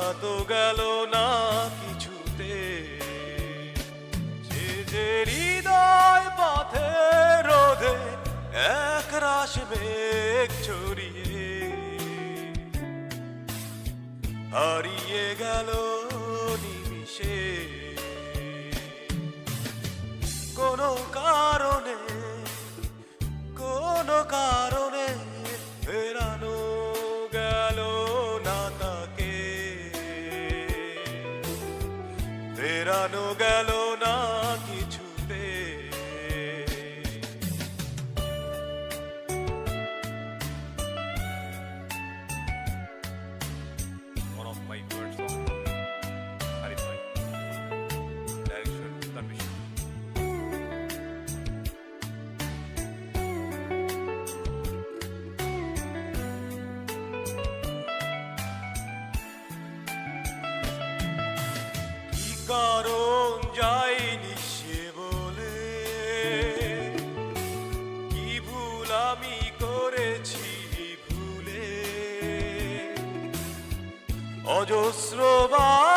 বাধা গেল না কিছুতে। যে যে হৃদয় পথে রোধে এক রাশ মেঘ ছড়িয়ে। হারিয়ে গেল নিমিশে কোনো কারণে ফেরানো কারণ যায়নি সে বলে। কি ভুল আমি করেছি ভুলে। অজস্রবার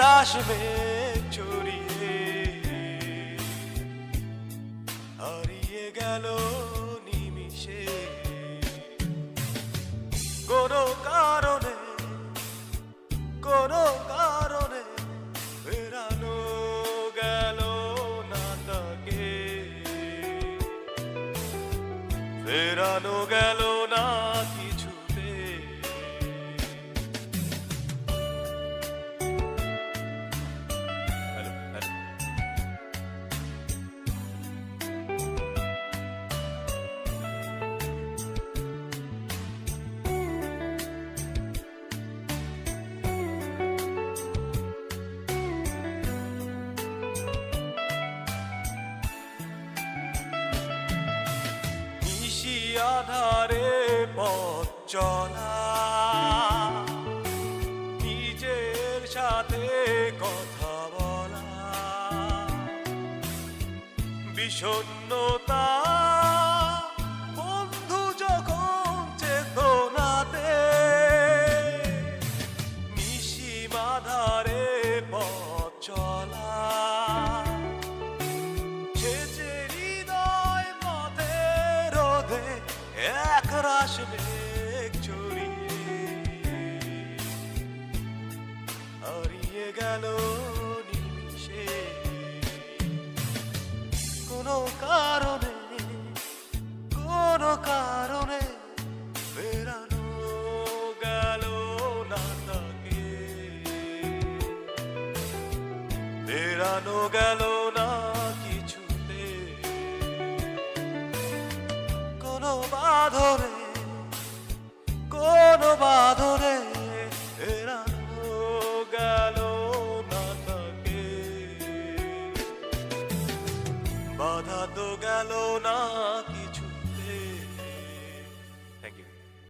রাশ মেঘ ছড়িয়ে হারিয়ে গেল নিমিশে কোনো কারণে কোনো কারণে ফেরানো গেল না তাকে। ফেরানো গেল আধারে পথ চলা। নিজের সাথে কথা বলা। বিষণ্ণতা বন্ধু যখন পথ রাশ মেঘ ছড়িয়ে হারিয়ে গেল নিমিশে কোনো কারণে কোনো কারণে ফেরানো গেল না তাকে। ফেরানো গেল বাধা তো গেল না।